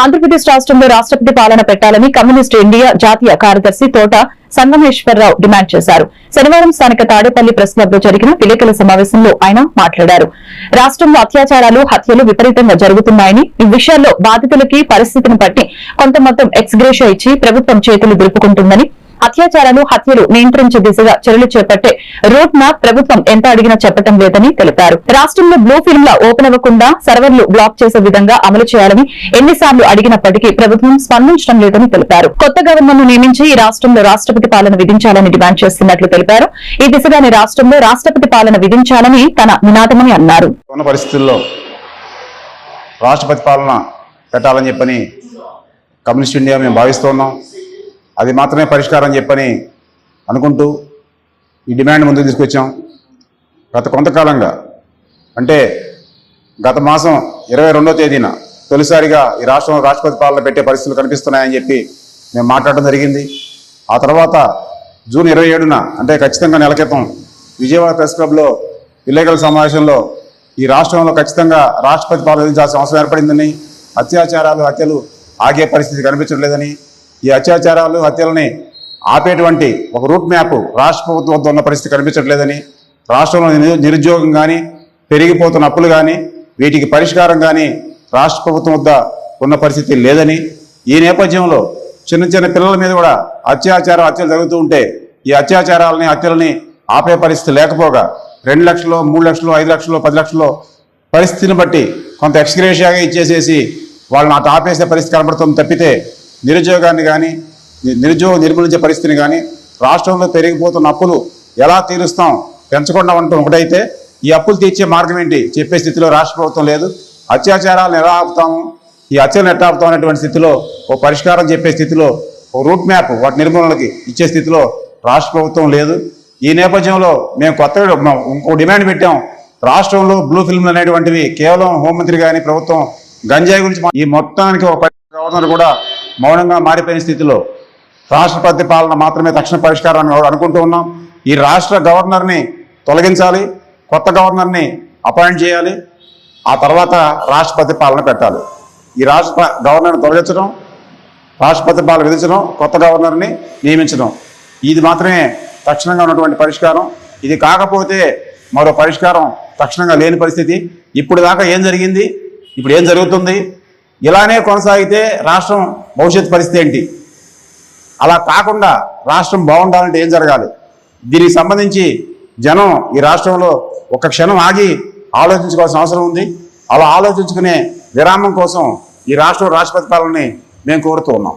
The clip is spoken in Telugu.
ఆంధ్రప్రదేశ్ రాష్ట్రంలో రాష్ట్రపతి పాలన పెట్టాలని కమ్యూనిస్టు ఇండియా జాతీయ కార్యదర్శి తోట సంగమేశ్వరరావు డిమాండ్ చేశారు. శనివారం స్థానిక తాడేపల్లి ప్రెస్ క్లబ్లో జరిగిన విలేకరుల సమావేశంలో ఆయన మాట్లాడారు. రాష్ట్రంలో అత్యాచారాలు హత్యలు విపరీతంగా జరుగుతున్నాయని ఈ విషయాల్లో బాధితులకి పరిస్థితిని బట్టి కొంత మొత్తం ఎక్స్గ్రేషియా ఇచ్చి ప్రభుత్వం చేతులు దులుపుకుంటుందని అత్యాచారాలు హత్యలు నియంత్రించే దిశగా చర్యలు చేపట్టే రూట్ మ్యాప్ ప్రభుత్వం ఎంత అడిగినా చెప్పటం లేదని తెలిపారు. రాష్ట్రంలో బ్లూ ఫిల్మ్ ఓపెన్ అవ్వకుండా సర్వర్లు బ్లాక్ చేసే విధంగా అమలు చేయాలని ఎన్నిసార్లు అడిగినప్పటికీ ప్రభుత్వం స్పందించడం లేదని తెలిపారు. కొత్త గవర్నర్ను నియమించి ఈ రాష్ట్రంలో రాష్ట్రపతి పాలన విధించాలని డిమాండ్ చేస్తున్నట్లు తెలిపారు. ఈ దిశగానే రాష్ట్రంలో రాష్ట్రపతి పాలన విధించాలని తన నినాదమని అన్నారు. పరిస్థితుల్లో రాష్ట్రపతి పాలన పెట్టాలని చెప్పని కమ్యూనిస్ట్ ఇండియా మేము భావిస్తున్నాం అది మాత్రమే పరిష్కారం చెప్పని అనుకుంటూ ఈ డిమాండ్ ముందుకు తీసుకొచ్చాం. గత కొంతకాలంగా అంటే గత మాసం ఇరవై రెండో తేదీన తొలిసారిగా ఈ రాష్ట్రంలో రాష్ట్రపతి పాలన పెట్టే పరిస్థితులు కనిపిస్తున్నాయని చెప్పి మేము మాట్లాడడం జరిగింది. ఆ తర్వాత జూన్ ఇరవై ఏడున అంటే ఖచ్చితంగా నెల క్రితం విజయవాడ ప్రెస్ క్లబ్లో విలేకరుల సమావేశంలో ఈ రాష్ట్రంలో ఖచ్చితంగా రాష్ట్రపతి పాలన విధించాల్సిన అవసరం ఏర్పడిందని అత్యాచారాలు హత్యలు ఆగే పరిస్థితి కనిపించడం లేదని ఈ అత్యాచారాలు హత్యలని ఆపేటువంటి ఒక రూట్ మ్యాప్ రాష్ట్ర ప్రభుత్వం వద్ద ఉన్న పరిస్థితి కనిపించట్లేదని రాష్ట్రంలో నిరుద్యోగం కానీ పెరిగిపోతున్న అప్పులు కానీ వీటికి పరిష్కారం కానీ రాష్ట్ర ప్రభుత్వం వద్ద ఉన్న పరిస్థితి లేదని ఈ నేపథ్యంలో చిన్న చిన్న పిల్లల మీద కూడా అత్యాచారం హత్యలు జరుగుతూ ఉంటే ఈ అత్యాచారాలని హత్యలని ఆపే పరిస్థితి లేకపోగా రెండు లక్షలు మూడు లక్షలు ఐదు లక్షలు పది లక్షలు పరిస్థితిని బట్టి కొంత ఎక్స్గ్రేషియాగా ఇచ్చేసేసి వాళ్ళని అటు ఆపేసే పరిస్థితి కనబడుతుంది తప్పితే నిరుద్యోగాన్ని కానీ నిరుద్యోగ నిరుద్యోగం నిర్మూలించే పరిస్థితిని కానీ రాష్ట్రంలో పెరిగిపోతున్న అప్పులు ఎలా తీరుస్తాం పెంచకుండా ఉండటం ఒకటైతే ఈ అప్పులు తీర్చే మార్గం ఏంటి చెప్పే స్థితిలో రాష్ట్ర ప్రభుత్వం లేదు. అత్యాచారాలను ఎలా ఆపుతాము ఈ హత్యలను ఎట్లా ఆపుతాం అనేటువంటి స్థితిలో ఓ పరిష్కారం చెప్పే స్థితిలో ఓ రూట్ మ్యాప్ వాటి నిర్మూలనకి ఇచ్చే స్థితిలో రాష్ట్ర ప్రభుత్వం లేదు. ఈ నేపథ్యంలో మేము కొత్తగా ఇంకో డిమాండ్ పెట్టాం. రాష్ట్రంలో బ్లూ ఫిల్మ్లు అనేటువంటివి కేవలం హోంమంత్రి కానీ ప్రభుత్వం గంజాయి గురించి ఈ మొత్తానికి ఒక పరి- గవర్నర్ కూడా మౌనంగా మారిపోయిన స్థితిలో రాష్ట్రపతి పాలన మాత్రమే తక్షణ పరిష్కారాన్ని అనుకుంటూ ఉన్నాం. ఈ రాష్ట్ర గవర్నర్ని తొలగించాలి కొత్త గవర్నర్ని అపాయింట్ చేయాలి ఆ తర్వాత రాష్ట్రపతి పాలన పెట్టాలి. ఈ రాష్ట్ర గవర్నర్ని తొలగించడం రాష్ట్రపతి పాలన విధించడం కొత్త గవర్నర్ని నియమించడం ఇది మాత్రమే తక్షణంగా ఉన్నటువంటి పరిష్కారం. ఇది కాకపోతే మరో పరిష్కారం తక్షణంగా లేని పరిస్థితి. ఇప్పుడు దాకా ఏం జరిగింది? ఇప్పుడు ఏం జరుగుతుంది? ఇలానే కొనసాగితే రాష్ట్రం భవిష్యత్ పరిస్థితి ఏంటి? అలా కాకుండా రాష్ట్రం బాగుండాలంటే ఏం జరగాలి? దీనికి సంబంధించి జనం ఈ రాష్ట్రంలో ఒక క్షణం ఆగి ఆలోచించుకోవాల్సిన అవసరం ఉంది. అలా ఆలోచించుకునే విరామం కోసం ఈ రాష్ట్రం రాష్ట్రపతి పాలనని మేము కోరుతూ ఉన్నాం.